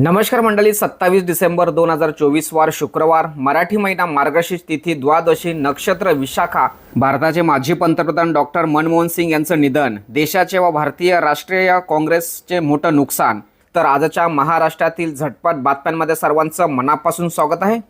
नमस्कार मंडळी सत्तावीस डिसेंबर दोन हजार चोवीस वार शुक्रवार मराठी महिना मार्गशीर्ष तिथी द्वादशी नक्षत्र विशाखा भारताचे माजी पंतप्रधान डॉक्टर मनमोहन सिंग यांचं निधन देशाचे व भारतीय राष्ट्रीय काँग्रेसचे मोठं नुकसान. तर आजच्या महाराष्ट्रातील झटपट बातम्यांमध्ये सर्वांचं मनापासून स्वागत आहे.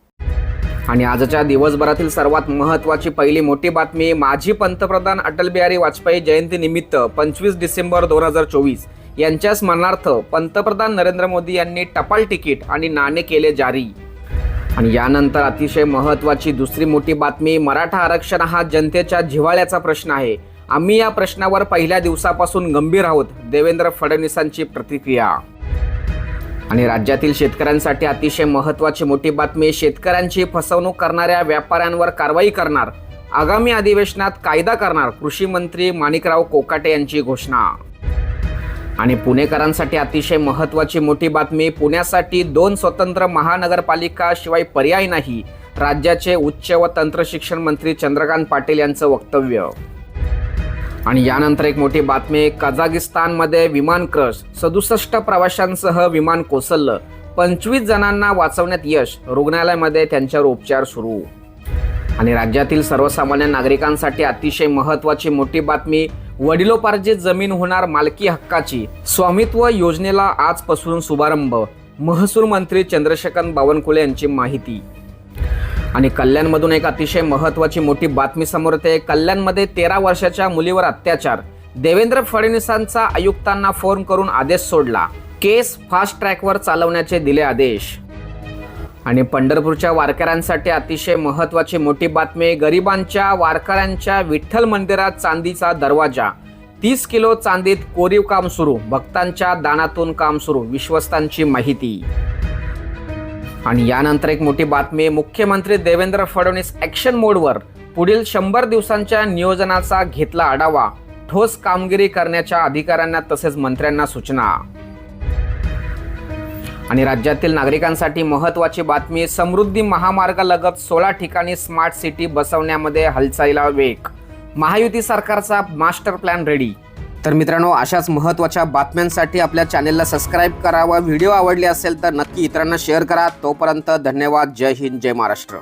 आणि आजच्या दिवसभरातील सर्वात महत्त्वाची पहिली मोठी बातमी माजी पंतप्रधान अटल बिहारी वाजपेयी जयंतीनिमित्त पंचवीस डिसेंबर दोन हजार चोवीस. यांच्या स्मरणार्थ पंतप्रधान नरेंद्र मोदी यांनी टपाल तिकीट आणि नाणे केले जारी. आणि यानंतर अतिशय महत्त्वाची दुसरी मोठी बातमी मराठा आरक्षण हा जनतेच्या जिव्हाळ्याचा प्रश्न आहे. आम्ही या प्रश्नावर पहिल्या दिवसापासून गंभीर आहोत देवेंद्र फडणवीसांची प्रतिक्रिया. आणि राज्यातील शेतकऱ्यांसाठी अतिशय महत्त्वाची मोठी बातमी शेतकऱ्यांची फसवणूक करणाऱ्या व्यापाऱ्यांवर कारवाई करणार आगामी अधिवेशनात कायदा करणार कृषी मंत्री माणिकराव कोकाटे यांची घोषणा. आणि पुणेकरांसाठी अतिशय महत्त्वाची मोठी बातमी पुण्यासाठी दोन स्वतंत्र महानगरपालिका शिवाय पर्याय नाही राज्याचे उच्च व तंत्रशिक्षण मंत्री चंद्रकांत पाटील यांचं वक्तव्य. आणि यानंतर एक मोठी बातमी कझागिस्तानमध्ये विमान क्रश सदुसष्ट प्रवाशांसह विमान कोसळलं. पंचवीस जणांना वाचवण्यात यश रुग्णालयामध्ये त्यांच्यावर उपचार सुरू. आणि राज्यातील सर्वसामान्य नागरिकांसाठी अतिशय महत्त्वाची मोठी बातमी वडिलोपार्जित जमीन होणार मालकी हक्काची स्वामित्व योजनेला आजपासून शुभारंभ. महसूल मंत्री चंद्रशेखर बावनकुळे यांची माहिती. आणि कल्याणमधून एक अतिशय महत्त्वाची मोठी बातमी समोर येते. कल्याणमध्ये तेरा वर्षाच्या मुलीवर अत्याचार. देवेंद्र फडणवीसांचा आयुक्तांना फोन करून आदेश सोडला. केस फास्ट ट्रॅकवर चालवण्याचे दिले आदेश. आणि पंढरपूरच्या वारकऱ्यांसाठी अतिशय महत्त्वाची मोठी बातमी गरिबांच्या वारकऱ्यांच्या विठ्ठल मंदिरात चांदीचा दरवाजा. तीस किलो चांदीत कोरीव काम सुरू भक्तांच्या दानातून काम सुरू विश्वस्तांची माहिती. आणि यानंतर एक मोठी बातमी मुख्यमंत्री देवेंद्र फडणवीस ॲक्शन मोडवर पुढील शंभर दिवसांच्या नियोजनाचा घेतला आढावा. ठोस कामगिरी करण्याच्या अधिकाऱ्यांना तसेच मंत्र्यांना सूचना. आणि राज्यातील नागरिकांसाठी महत्त्वाची बातमी समृद्धी महामार्गालगत सोळा ठिकाणी स्मार्ट सिटी बसवण्यामध्ये हालचालीला वेग. महायुती सरकारचा मास्टर प्लॅन रेडी. तर मित्रांनो अशाच महत्त्वाच्या बातम्यांसाठी आपल्या चॅनेलला सबस्क्राईब करा व व्हिडिओ आवडले असेल तर नक्की इतरांना शेअर करा. तोपर्यंत धन्यवाद. जय हिंद जय महाराष्ट्र.